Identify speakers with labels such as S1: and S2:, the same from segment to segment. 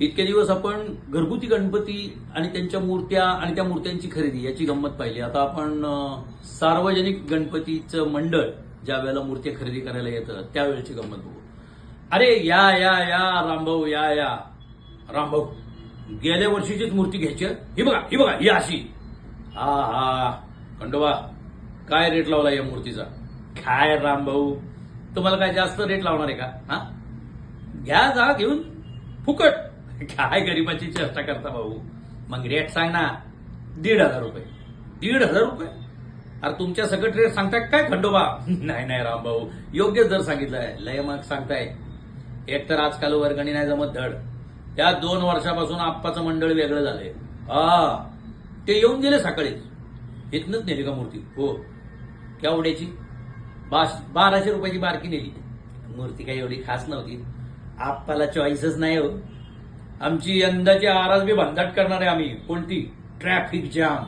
S1: इतके दिवस आपण घरगुती गणपती आणि त्यांच्या मूर्त्या आणि त्या मूर्त्यांची खरेदी याची गंमत पाहिली. आता आपण सार्वजनिक गणपतीचं मंडळ ज्या वेळेला मूर्त्या खरेदी करायला येतं त्यावेळेची गंमत बघू. अरे या या या रामभाऊ या या. रामभाऊ गेल्या वर्षीचीच मूर्ती घ्यायची ही बघा ही बघा ही अशी. हा हा. खंडोबा काय रेट लावला या मूर्तीचा? काय रामभाऊ? तुम्हाला काय जास्त रेट लावणार आहे का? हा? घ्या जा घेऊन फुकट. काय गरिबाची चेष्टा करता भाऊ? मग रेट सांग ना. दीड हजार रुपये. दीड हजार रुपये? अरे तुमच्या सकट रेट सांगताय काय खंडोबा? नाही नाही रामभाऊ योग्य दर सांगितलाय. लय मग सांगताय. एक तर आजकाल वर्गणी नाही जमत धड. त्या दोन वर्षापासून आप्पाचं मंडळ वेगळं झालंय. हा ते येऊन गेले सकाळीच इथनच नेली का मूर्ती? हो. केवढ्याची बास बाराशे रुपयाची बारकी नेली. मूर्ती काही एवढी खास नव्हती. आप्पाला चॉईसच नाही हो. आमची यंदाची आरास बी भंदाट करणार आहे आम्ही. कोणती? Traffic jam.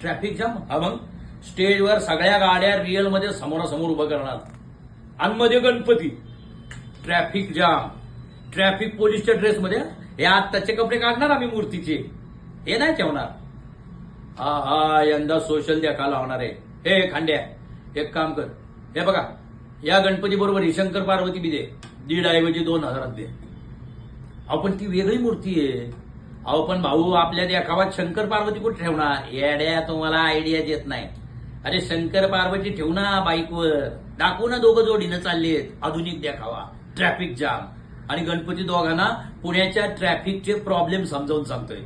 S1: Traffic jam? हा मग. स्टेजवर सगळ्या गाड्या रिअलमध्ये समोरासमोर उभं करणार. आणि मध्ये गणपती. Traffic jam. ट्रॅफिक पोलीसच्या ड्रेसमध्ये. हे आत्ताचे कपडे काढणार आम्ही मूर्तीचे. हे नाही ठेवणार. हा हा यंदा सोशल देखा लावणार आहे. हे खांड्या. एक काम कर. हे बघा. या गणपती बरोबर ही शंकर पार्वती बी दे. दीड ऐवजी दोन हजारात दे. अहो पण ती वेगळी मूर्ती आहे. अहो पण भाऊ आपल्या देखावात शंकर पार्वती कुठे ठेवणार? येड्या तुम्हाला आयडिया देत नाही. अरे शंकर पार्वती ठेवू ना बाईकवर. दाखवू ना दोघं जोडीनं चाललेत. आधुनिक देखावा ट्रॅफिक जाम आणि गणपती दोघांना पुण्याच्या ट्रॅफिकचे प्रॉब्लेम समजावून सांगतोय.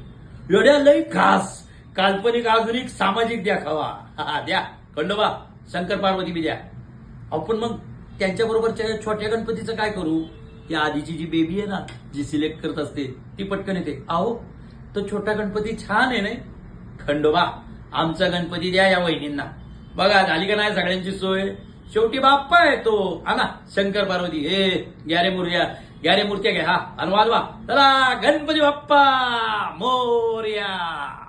S1: एवढ्या लई खास. काल्पनिक आधुनिक सामाजिक देखावा हा, हा, द्या. खंडोबा शंकर पार्वती बी द्या. आपण मग त्यांच्याबरोबरच्या छोट्या गणपतीचं काय करू? ती आधीची जी बेबी आहे ना जी सिलेक्ट करत असते ती पटकन येते. आहो तो छोटा गणपती छान आहे ना खंडोबा आमचा गणपती द्या या वहिनींना. बघा झाली का नाही सगळ्यांची सोय? शेवटी बाप्पा आहे तो. आना शंकर पार्वती. हे ग्यारे मुर्या ग्यारे मूर्त्या घ्या. हा आणि वाजवा चला गणपती बाप्पा मोर्या.